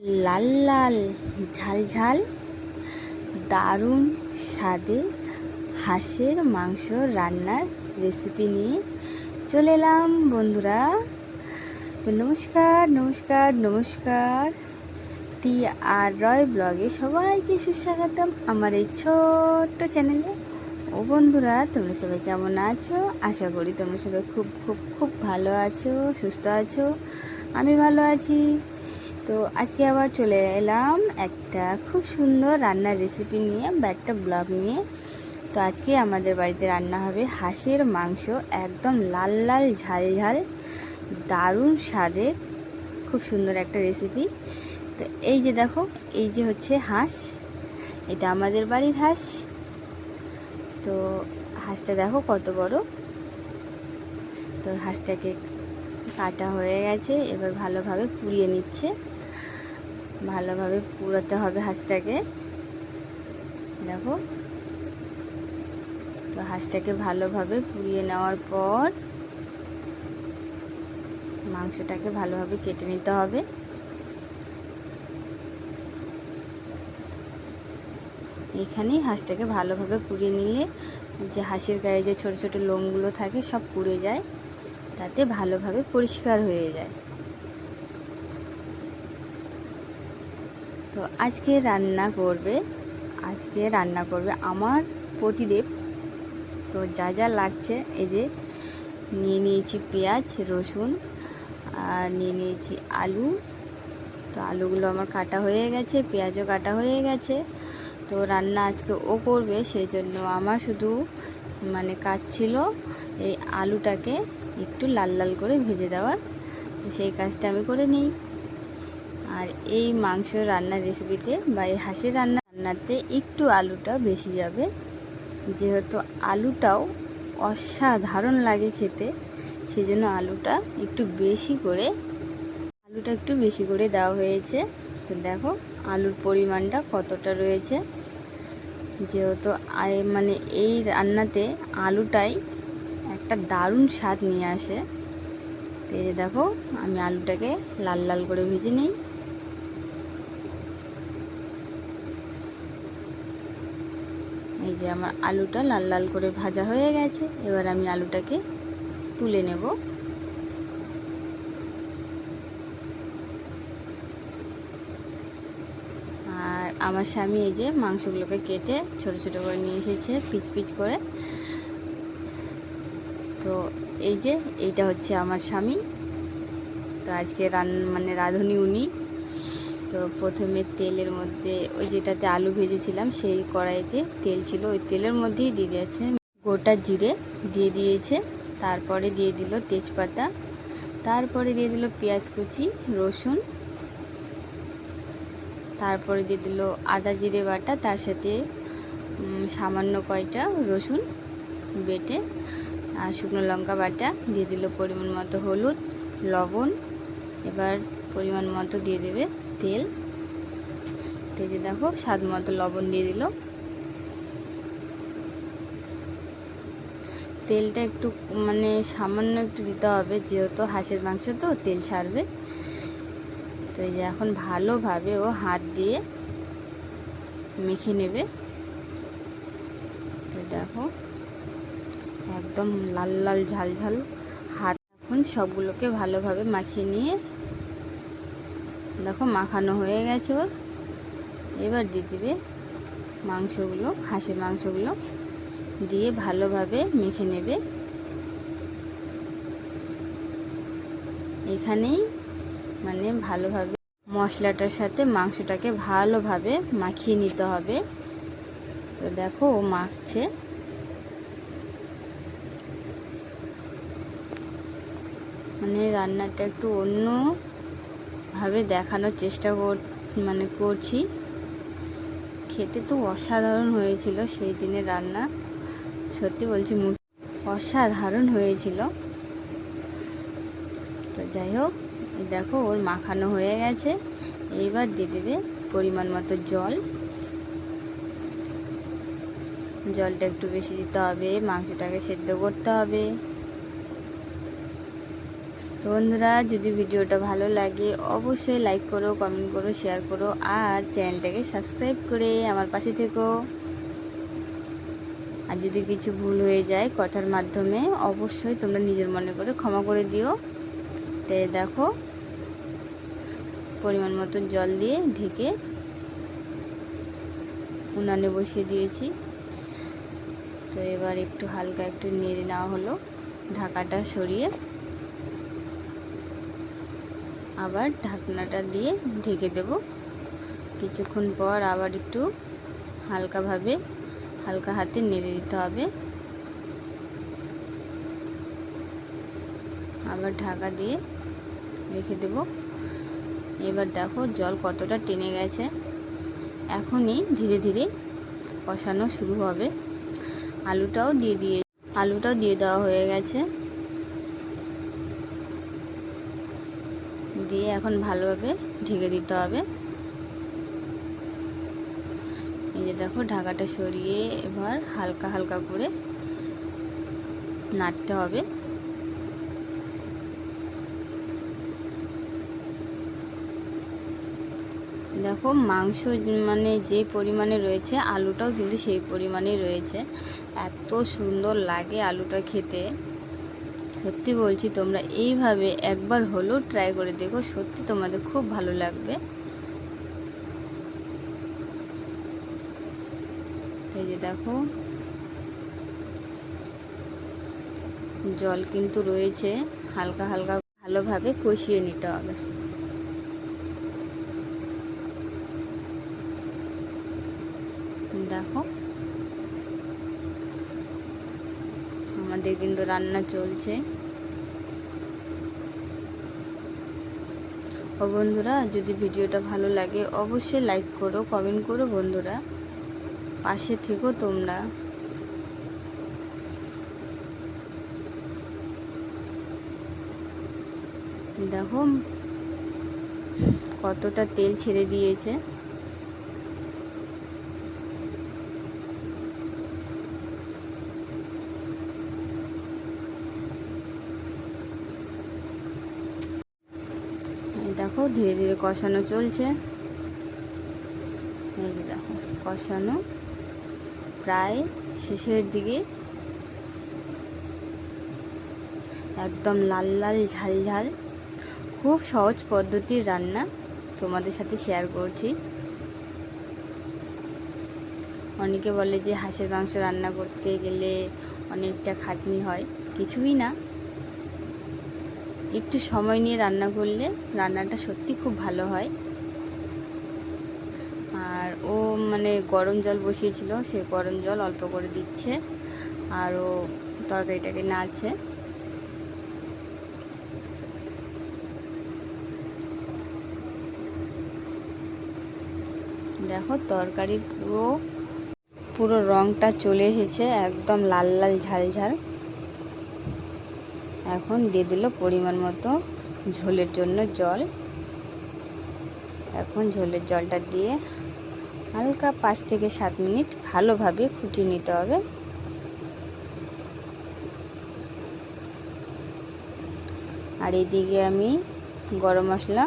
লাল লাল, ঝাল ঝাল, দারুণ স্বাদে হাঁসের মাংস রান্নার রেসিপি নিয়ে চলে এলাম বন্ধুরা। তো নমস্কার নমস্কার নমস্কার। টি আর রয় ব্লগে সবাইকে সুস্বাগতম আমার এই ছোট্ট চ্যানেলে ও বন্ধুরা, তোমরা সবাই কেমন আছো? আশা করি তোমরা সবাই খুব খুব খুব ভালো আছো, সুস্থ আছো। আমি ভালো আছি। তো আজকে আবার চলে এলাম একটা খুব সুন্দর রান্নার রেসিপি নিয়ে বা একটা ব্লগ নিয়ে। তো আজকে আমাদের বাড়িতে রান্না হবে হাঁসের মাংস, একদম লাল লাল, ঝাল ঝাল, দারুণ স্বাদের খুব সুন্দর একটা রেসিপি তো এই যে দেখো, এই যে হচ্ছে হাঁস, এটা আমাদের বাড়ির হাঁস। তো হাঁসটা দেখো কত বড়। তো হাঁসটাকে কাটা হয়ে গেছে, এবার ভালোভাবে পুড়িয়ে নিচ্ছে। ভালোভাবে পুরাতে হবে হাঁসটাকে। দেখো। তো হাঁসটাকে ভালোভাবে পুড়িয়ে নেওয়ার পর মাংসটাকে ভালোভাবে কেটে নিতে হবে। এখানেই হাঁসটাকে ভালোভাবে পুড়িয়ে নিলে যে হাঁসের গায়ে যে ছোট ছোট লোমগুলো থাকে সব পুড়ে যায়, তাতে ভালোভাবে পরিষ্কার হয়ে যায়। তো আজকে রান্না করবে, আজকে রান্না করবে আমার পতিদেব তো যা যা লাগছে, এই যে নিয়ে নিয়েছি পেঁয়াজ, রসুন আর নিয়ে নিয়েছি আলু। তো আলুগুলো আমার কাটা হয়ে গেছে, পেঁয়াজও কাটা হয়ে গেছে। তো রান্না আজকে ও করবে, সেই জন্য আমার শুধু মানে কাজ ছিল এই আলুটাকে একটু লাল লাল করে ভেজে দেওয়ার। সেই কাজটা আমি করে নিই। আর এই মাংস রান্নার রেসিপিতে বা এই হাঁসের রান্না রান্নাতে একটু আলুটা বেশি যাবে। যেহেতু আলুটাও অসাধারণ লাগে খেতে সেই জন্য আলুটা একটু বেশি করে, আলুটা একটু বেশি করে দেওয়া হয়েছে। তো দেখো আলুর পরিমাণটা কতটা রয়েছে। যেহেতু মানে এই রান্নাতে আলুটাই একটা দারুণ স্বাদ নিয়ে আসে। তো দেখো, আমি আলুটাকে লাল লাল করে ভেজে নিই। এই যে আমার আলুটা লাল লাল করে ভাজা হয়ে গেছে। এবার আমি আলুটাকে তুলে নেব। আর আমার স্বামী এই যে মাংসগুলোকে কেটে ছোট ছোট করে নিয়ে এসেছে, পিচ পিচ করে। তো এই যে এইটা হচ্ছে আমার স্বামী। তো আজকে রান মানে রাঁধুনি উনি। তো প্রথমে তেলের মধ্যে ওই যেটাতে আলু ভেজেছিলাম, সেই কড়াইতে তেল ছিল। ওই তেলের মধ্যেই দিয়ে দিয়েছে। গোটা জিরে দিয়ে দিয়েছে। তারপরে দিয়ে দিল তেজপাতা। তারপরে দিয়ে দিল পেঁয়াজ কুচি, রসুন। তারপরে দিয়ে দিল আদা জিরে বাটা, তার সাথে সামান্য কয়টা রসুন বেটে, আর শুকনো লঙ্কা বাটা। দিয়ে দিল পরিমাণ মতো হলুদ, লবণ। এবার পরিমাণ মতো দিয়ে দেবে তেল। তেলে দেখো, স্বাদ মতো লবণ দিয়ে দিল। তেলটা একটু মানে সামান্য একটু দিতে হবে, যেহেতু হাঁসের মাংস তো, তেল ছাড়বে। তো এই যে এখন ভালোভাবে ও হাত দিয়ে মেখে নেবে। তো দেখো, একদম লাল লাল ঝাল ঝাল হাত। এখন সবগুলোকে ভালোভাবে মাখিয়ে নিয়ে দেখো, মাখানো হয়ে গেছে ওর। এবার দিয়ে দিবে মাংসগুলো হাঁসের মাংসগুলো দিয়ে ভালোভাবে মেখে নেবে। এখানেই মানে ভালোভাবে মশলাটার সাথে মাংসটাকে ভালোভাবে মাখিয়ে নিতে হবে। তো দেখো, ও মাখছে। মানে রান্নাটা একটু অন্যভাবে দেখানোর চেষ্টা কর মানে করছি। খেতে তো অসাধারণ হয়েছিল সেই দিনের রান্না। সত্যি বলছি অসাধারণ হয়েছিল। তো যাই হোক, দেখো ওর মাখানো হয়ে গেছে। এইবার দিয়ে দেবে পরিমাণ মতো জল। জলটা একটু বেশি দিতে হবে, মাংসটাকে সেদ্ধ করতে হবে। তো বন্ধুরা, যদি ভিডিওটা ভালো লাগে, অবশ্যই লাইক করো কমেন্ট করো শেয়ার করো, আর চ্যানেলটাকে সাবস্ক্রাইব করে আমার পাশে থেকো। আর যদি কিছু ভুল হয়ে যায় কথার মাধ্যমে, অবশ্যই তোমরা নিজের মনে করে ক্ষমা করে দিও। তো দেখো, পরিমাণ মতো জল দিয়ে ঢেকে উনানে বসিয়ে দিয়েছি। তো এবার একটু হালকা একটু নেড়ে নেওয়া হলো, ঢাকাটা সরিয়ে আবার ঢাকনাটা দিয়ে ঢেকে দেব। কিছুক্ষণ পর আবার একটু হালকাভাবে, হালকা হাতে নেড়ে দিতে হবে। আবার ঢাকা দিয়ে রেখে দেব। এবার দেখো জল কতটা টেনে গেছে। এখনই ধীরে ধীরে কষানো শুরু হবে। আলুটাও দিয়ে দিয়ে, আলুটাও দিয়ে দেওয়া হয়ে গেছে। এখন ভালোভাবে ঢেকে দিতে হবে। এই যে দেখো, ঢাকাটা সরিয়ে এবার হালকা হালকা করে নাড়তে হবে। দেখো, মাংস মানে যে পরিমাণে রয়েছে, আলুটাও কিন্তু সেই পরিমাণেই রয়েছে। এত সুন্দর লাগে আলুটা খেতে। সত্যি বলছি, তোমরা এইভাবে একবার হলেও ট্রাই করে দেখো, সত্যি তোমাদের খুব ভালো লাগবে। এই যে দেখো, জল কিন্তু রয়েছে, হালকা হালকা ভালোভাবে কষিয়ে নিতে হবে। দেখো আমাদের কিন্তু রান্না চলছে। ও বন্ধুরা, যদি ভিডিওটা ভালো লাগে, অবশ্যই লাইক করো কমেন্ট করো বন্ধুরা। পাশে থেকো তোমরা। দেখো, কতটা তেল ছেড়ে দিয়েছে। দেখো, ধীরে ধীরে কষানো চলছে। এই যে দেখো, কষানো প্রায় শেষের দিকে। একদম লাল লাল, ঝাল ঝাল। খুব সহজ পদ্ধতির রান্না তোমাদের সাথে শেয়ার করছি। অনেকে বলে যে হাঁসের মাংস রান্না করতে গেলে অনেকটা খাটনি হয়। কিছুই না। একটু সময় নিয়ে রান্না করলে রান্নাটা সত্যি খুব ভালো হয়। আর ও মানে গরম জল বসিয়েছিল, সে গরম জল অল্প করে দিচ্ছে আর ও তরকারিটাকে নাড়ছে। দেখো তরকারির পুরো পুরো রংটা চলে এসেছে, একদম লাল লাল ঝাল ঝাল। এখন দিয়ে দিল পরিমাণ মতো ঝোলের জন্য জল। এখন ঝোলের জলটা দিয়ে হালকা পাঁচ থেকে সাত মিনিট ভালোভাবে ফুটিয়ে নিতে হবে। আর এদিকে আমি গরম মশলা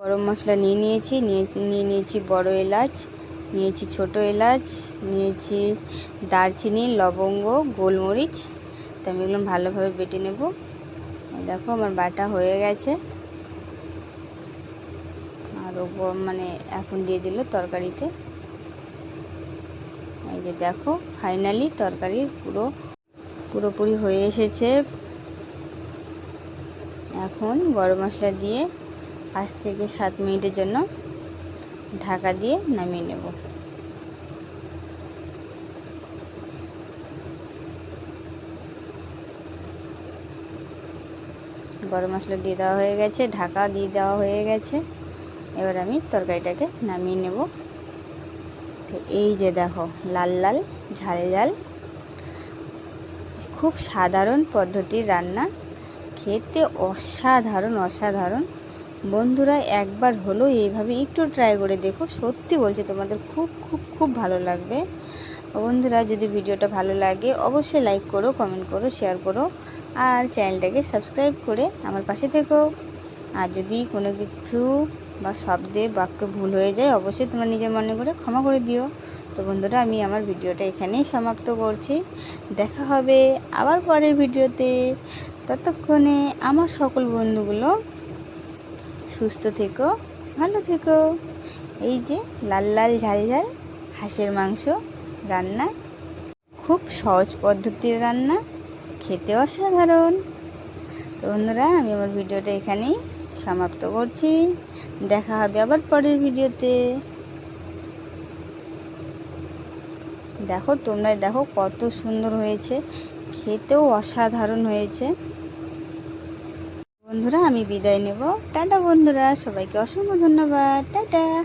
গরম মশলা নিয়ে নিয়েছি, নিয়ে নিয়ে নিয়েছি বড় এলাচ, নিয়েছি ছোট এলাচ, নিয়েছি দারচিনি, লবঙ্গ, গোলমরিচ। তো আমি এগুলো ভালোভাবে বেটে নেব। দেখো, আমার বাটা হয়ে গেছে। আর ওপর মানে এখন দিয়ে দিল তরকারিতে। এই যে দেখো ফাইনালি তরকারি পুরো, পুরোপুরি হয়ে এসেছে। এখন গরম মশলা দিয়ে পাঁচ থেকে সাত মিনিটের জন্য ঢাকা দিয়ে নামিয়ে নেব। গরম মশলা দিয়ে দেওয়া হয়ে গেছে, ঢাকা দিয়ে দেওয়া হয়ে গেছে। এবার আমি তরকারিটাকে নামিয়ে নেব। এই যে দেখো, লাল লাল, ঝাল ঝাল। খুব সাধারণ পদ্ধতির রান্না, খেতে অসাধারণ অসাধারণ। বন্ধুরা, একবার হলো, এইভাবে একটু ট্রাই করে দেখো। সত্যি বলছে, তোমাদের খুব খুব খুব ভালো লাগবে। বন্ধুরা, যদি ভিডিওটা ভালো লাগে, অবশ্যই লাইক করো কমেন্ট করো শেয়ার করো। আর চ্যানেলটাকে সাবস্ক্রাইব করে আমার পাশে থেকো। আর যদি কোনো কিছু বা শব্দে বাক্য ভুল হয়ে যায়, অবশ্যই তোমরা নিজের মনে করে ক্ষমা করে দিও। তো বন্ধুরা, আমি আমার ভিডিওটা এখানেই সমাপ্ত করছি। দেখা হবে আবার পরের ভিডিওতে। ততক্ষণে আমার সকল বন্ধুগুলো সুস্থ থেকো, ভালো থেকো। এই যে লাল লাল ঝাল ঝাল হাঁসের মাংস রান্না, খুব সহজ পদ্ধতির রান্না। খেতে অসাধারণ। তো বন্ধুরা, আমি আমার ভিডিওটা এখানেই সমাপ্ত করছি। দেখা হবে আবার পরের ভিডিওতে। দেখো তোমরা দেখো কত সুন্দর হয়েছে। খেতেও অসাধারণ হয়েছে। বন্ধুরা, আমি বিদায় নেব। টাটা বন্ধুরা, সবাইকে অসংখ্য ধন্যবাদ। টাটা!